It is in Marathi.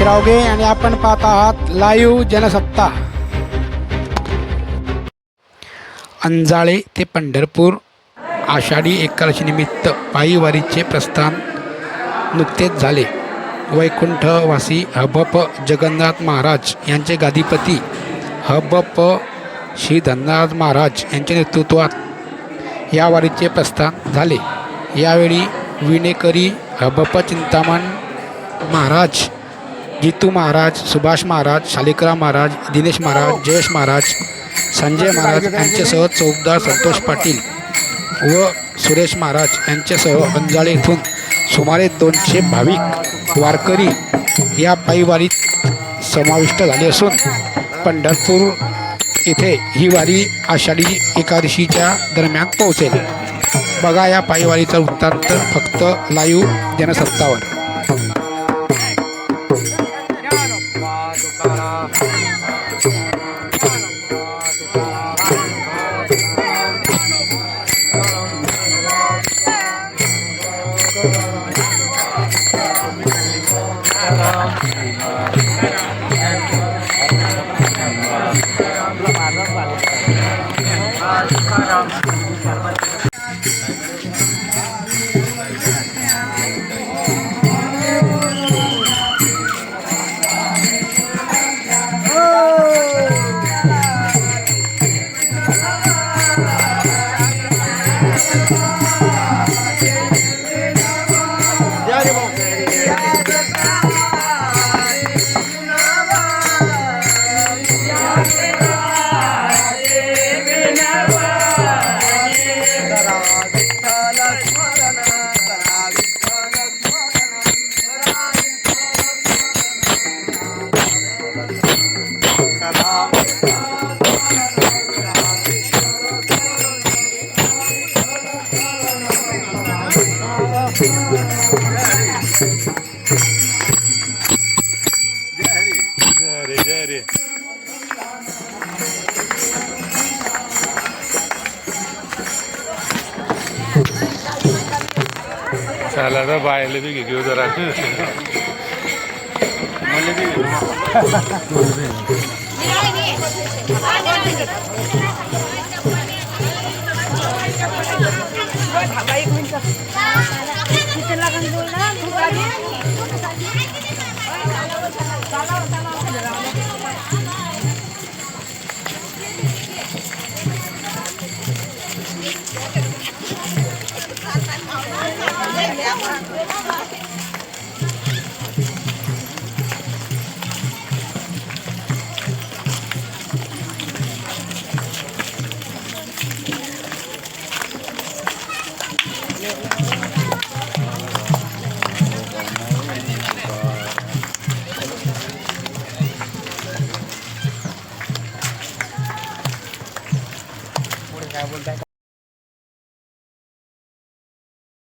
रावगे आणि आपण पाहत आहात लाईव्ह जनसत्ता. अंजाळे ते पंढरपूर आषाढी एकादशीनिमित्त पायीवारीचे प्रस्थान नुकतेच झाले. वैकुंठवासी हबप जगन्नाथ महाराज यांचे गादीपती हबप श्री धन्नाथ महाराज यांच्या नेतृत्वात या वारीचे प्रस्थान झाले. यावेळी विणेकरी हबप चिंतामण महाराज जितू महाराज सुभाष महाराज शालिकराम महाराज दिनेश महाराज जयेश महाराज संजय महाराज यांच्यासह चौकदार संतोष पाटील व सुरेश महाराज यांच्यासह अंजाळे येथून सुमारे दोनशे भाविक वारकरी या पायीवारीत समाविष्ट झाले असून पंढरपूर येथे ही वारी आषाढी एकादशीच्या दरम्यान पोहोचेल. बघा या पायीवारीचा वृत्तांत फक्त लाईव्ह जनसत्तावर ராமராம் जय रे चला तर बायला बी घेऊ जरा. मला बी घेऊ เดี๋ยวเราเนี่ยเดี๋ยว I went back